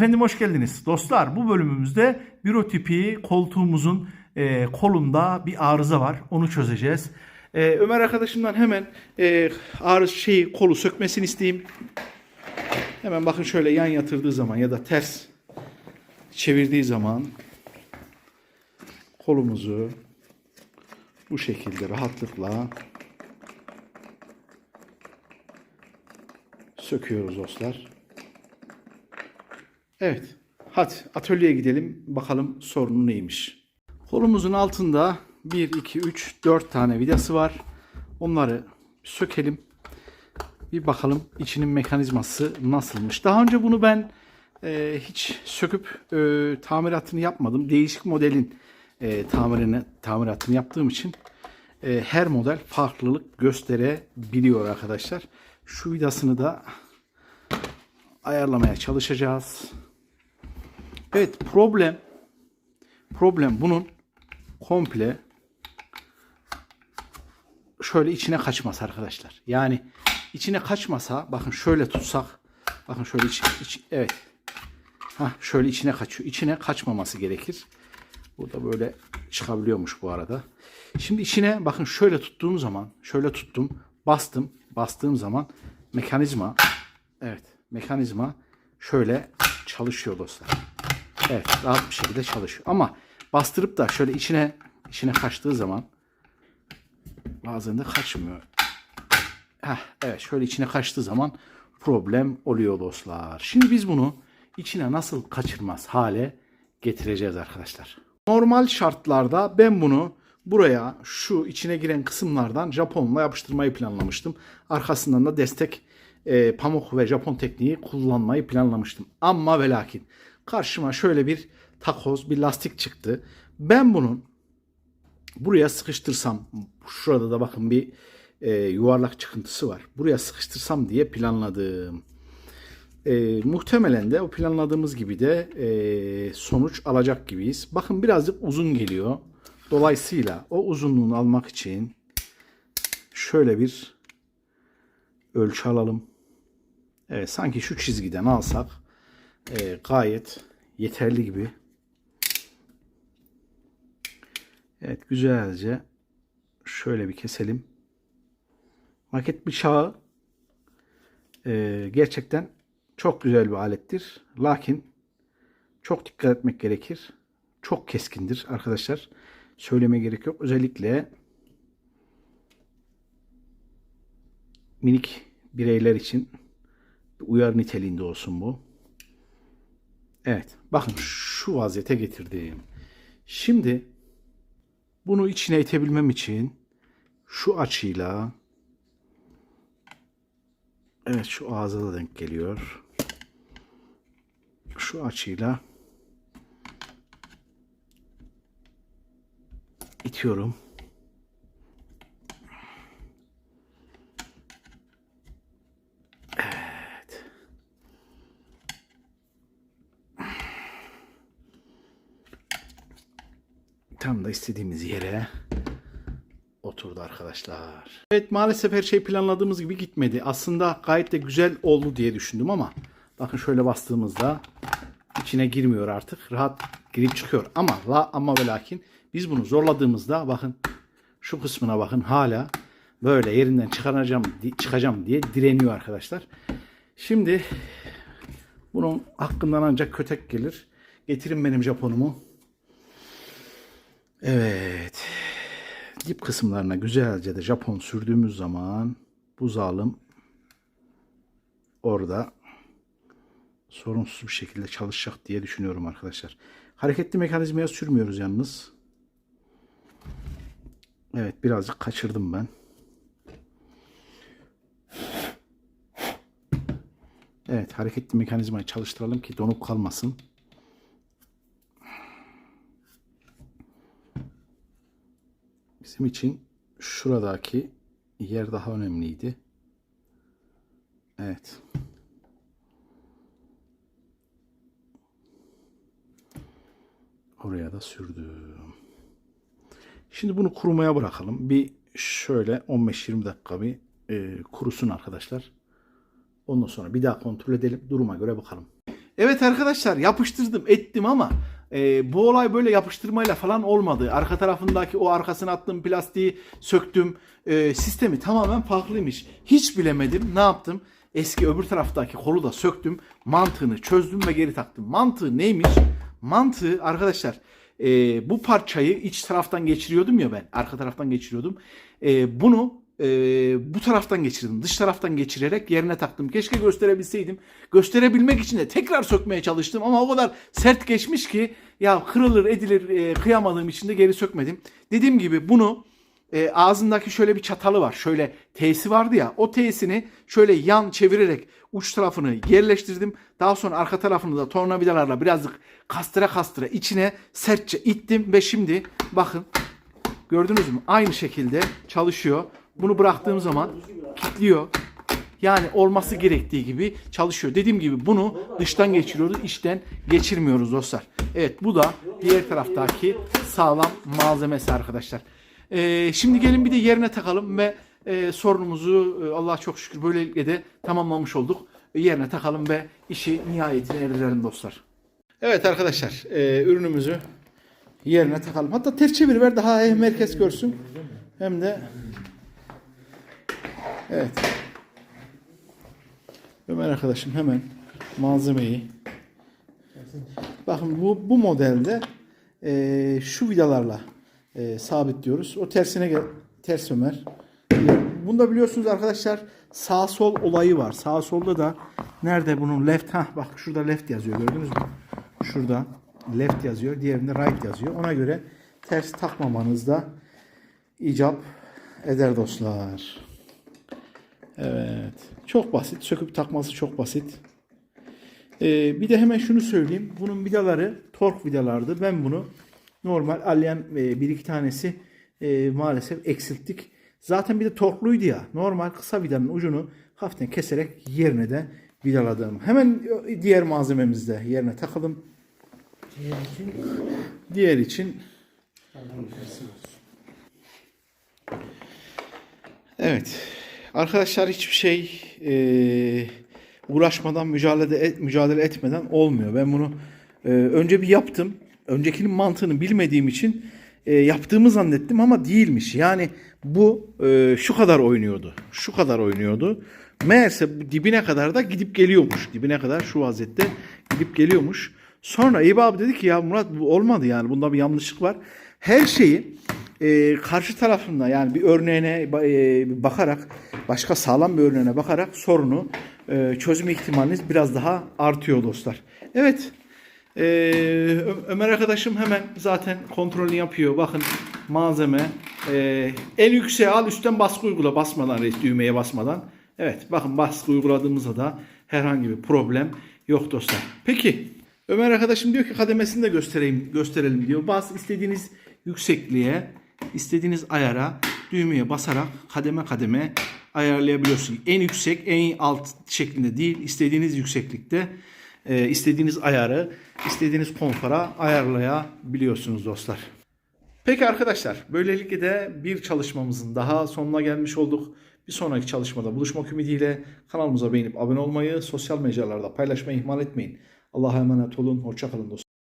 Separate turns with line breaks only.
Efendim hoş geldiniz. Dostlar bu bölümümüzde büro tipi koltuğumuzun e, kolunda bir arıza var. Onu çözeceğiz. E, Ömer arkadaşımdan hemen e, arız şeyi kolu sökmesini isteyeyim. Hemen bakın şöyle yan yatırdığı zaman ya da ters çevirdiği zaman kolumuzu bu şekilde rahatlıkla söküyoruz dostlar. Evet. Hadi atölyeye gidelim. Bakalım sorunu neymiş. Kolumuzun altında 1, 2, 3, 4 tane vidası var. Onları sökelim. Bir bakalım içinin mekanizması nasılmış. Daha önce bunu ben e, hiç söküp e, tamiratını yapmadım. Değişik modelin e, tamirini, tamiratını yaptığım için e, her model farklılık gösterebiliyor arkadaşlar. Şu vidasını da ayarlamaya çalışacağız. Evet problem problem bunun komple şöyle içine kaçmaz arkadaşlar. Yani içine kaçmasa bakın şöyle tutsak bakın şöyle iç, iç- evet. Ha şöyle içine kaçıyor. İçine kaçmaması gerekir. Burada böyle çıkabiliyormuş bu arada. Şimdi içine bakın şöyle tuttuğum zaman şöyle tuttum bastım bastığım zaman mekanizma evet mekanizma şöyle çalışıyor dostlar. Evet rahat bir şekilde çalışıyor. Ama bastırıp da şöyle içine içine kaçtığı zaman bazen de kaçmıyor. Heh, evet şöyle içine kaçtığı zaman problem oluyor dostlar. Şimdi biz bunu içine nasıl kaçırmaz hale getireceğiz arkadaşlar. Normal şartlarda ben bunu buraya şu içine giren kısımlardan Japonla yapıştırmayı planlamıştım. Arkasından da destek e, pamuk ve Japon tekniği kullanmayı planlamıştım. Ama ve lakin karşıma şöyle bir takoz, bir lastik çıktı. Ben bunun buraya sıkıştırsam, şurada da bakın bir e, yuvarlak çıkıntısı var. Buraya sıkıştırsam diye planladım. E, muhtemelen de o planladığımız gibi de e, sonuç alacak gibiyiz. Bakın birazcık uzun geliyor. Dolayısıyla o uzunluğunu almak için şöyle bir ölçü alalım. Evet sanki şu çizgiden alsak e, gayet yeterli gibi. Evet güzelce şöyle bir keselim. Maket bıçağı e, gerçekten çok güzel bir alettir. Lakin çok dikkat etmek gerekir. Çok keskindir arkadaşlar. Söyleme gerek yok. Özellikle minik bireyler için bir uyarı niteliğinde olsun bu. Evet. Bakın şu vaziyete getirdim. Şimdi bunu içine itebilmem için şu açıyla Evet şu ağza da denk geliyor. Şu açıyla itiyorum. Tam da istediğimiz yere oturdu arkadaşlar. Evet maalesef her şey planladığımız gibi gitmedi. Aslında gayet de güzel oldu diye düşündüm ama bakın şöyle bastığımızda içine girmiyor artık. Rahat girip çıkıyor. Ama la ama ve lakin biz bunu zorladığımızda bakın şu kısmına bakın hala böyle yerinden çıkaracağım çıkacağım diye direniyor arkadaşlar. Şimdi bunun hakkından ancak kötek gelir. Getirin benim Japonumu. Evet. Dip kısımlarına güzelce de Japon sürdüğümüz zaman bu zalim orada sorunsuz bir şekilde çalışacak diye düşünüyorum arkadaşlar. Hareketli mekanizmaya sürmüyoruz yalnız. Evet birazcık kaçırdım ben. Evet hareketli mekanizmayı çalıştıralım ki donup kalmasın. Bizim için şuradaki yer daha önemliydi. Evet. Oraya da sürdüm. Şimdi bunu kurumaya bırakalım. Bir şöyle 15-20 dakika bir e, kurusun arkadaşlar. Ondan sonra bir daha kontrol edelim. Duruma göre bakalım. Evet arkadaşlar yapıştırdım ettim ama e, bu olay böyle yapıştırmayla falan olmadı. Arka tarafındaki o arkasına attığım plastiği söktüm. E, sistemi tamamen farklıymış. Hiç bilemedim. Ne yaptım? Eski öbür taraftaki kolu da söktüm. Mantığını çözdüm ve geri taktım. Mantığı neymiş? Mantığı arkadaşlar e, bu parçayı iç taraftan geçiriyordum ya ben. Arka taraftan geçiriyordum. E, bunu e, bu taraftan geçirdim. Dış taraftan geçirerek yerine taktım. Keşke gösterebilseydim. Gösterebilmek için de tekrar sökmeye çalıştım ama o kadar sert geçmiş ki ya kırılır edilir e, kıyamadığım için de geri sökmedim. Dediğim gibi bunu e, ağzındaki şöyle bir çatalı var. Şöyle T'si vardı ya. O T'sini şöyle yan çevirerek uç tarafını yerleştirdim. Daha sonra arka tarafını da tornavidalarla birazcık kastıra kastıra içine sertçe ittim ve şimdi bakın gördünüz mü? Aynı şekilde çalışıyor. Bunu bıraktığım zaman kilitliyor. Yani olması gerektiği gibi çalışıyor. Dediğim gibi bunu dıştan geçiriyoruz, içten geçirmiyoruz dostlar. Evet bu da diğer taraftaki sağlam malzemesi arkadaşlar. Ee, şimdi gelin bir de yerine takalım ve e, sorunumuzu e, Allah'a çok şükür böylelikle de tamamlamış olduk. E, yerine takalım ve işi nihayetine erdirelim dostlar. Evet arkadaşlar e, ürünümüzü yerine takalım. Hatta ters çevir ver daha hem herkes görsün. Hem de evet. Ömer arkadaşım hemen malzemeyi bakın bu bu modelde e, şu vidalarla e, sabitliyoruz. O tersine gel ters Ömer. Bunda biliyorsunuz arkadaşlar sağ sol olayı var. Sağ solda da nerede bunun left ha bak şurada left yazıyor gördünüz mü? Şurada left yazıyor. Diğerinde right yazıyor. Ona göre ters takmamanızda icap eder dostlar. Evet. Çok basit. Söküp takması çok basit. Ee, bir de hemen şunu söyleyeyim. Bunun vidaları tork vidalardı. Ben bunu normal alyan e, bir iki tanesi e, maalesef eksilttik. Zaten bir de torkluydu ya. Normal kısa vidanın ucunu hafiften keserek yerine de vidaladım. Hemen diğer malzememizde yerine takalım. Diğer için Evet. Arkadaşlar hiçbir şey e, uğraşmadan mücadele et, mücadele etmeden olmuyor. Ben bunu e, önce bir yaptım. Öncekinin mantığını bilmediğim için e, yaptığımı zannettim ama değilmiş. Yani bu e, şu kadar oynuyordu. Şu kadar oynuyordu. Meğerse dibine kadar da gidip geliyormuş. Dibine kadar şu vaziyette gidip geliyormuş. Sonra İbo abi dedi ki ya Murat bu olmadı yani bunda bir yanlışlık var. Her şeyi e, karşı tarafında yani bir örneğine e, bakarak başka sağlam bir örneğine bakarak sorunu e, çözme ihtimaliniz biraz daha artıyor dostlar. Evet e, Ömer arkadaşım hemen zaten kontrolünü yapıyor. Bakın malzeme e, en yükseğe al üstten baskı uygula basmadan düğmeye basmadan. Evet bakın baskı uyguladığımızda da herhangi bir problem yok dostlar. Peki Ömer arkadaşım diyor ki kademesini de göstereyim gösterelim diyor. Bas istediğiniz yüksekliğe, istediğiniz ayara düğmeye basarak kademe kademe ayarlayabiliyorsunuz. En yüksek, en alt şeklinde değil, istediğiniz yükseklikte e, istediğiniz ayarı, istediğiniz konfora ayarlayabiliyorsunuz dostlar. Peki arkadaşlar, böylelikle de bir çalışmamızın daha sonuna gelmiş olduk. Bir sonraki çalışmada buluşmak ümidiyle kanalımıza beğenip abone olmayı, sosyal mecralarda paylaşmayı ihmal etmeyin. Allah'a emanet olun, hoşçakalın dostlar.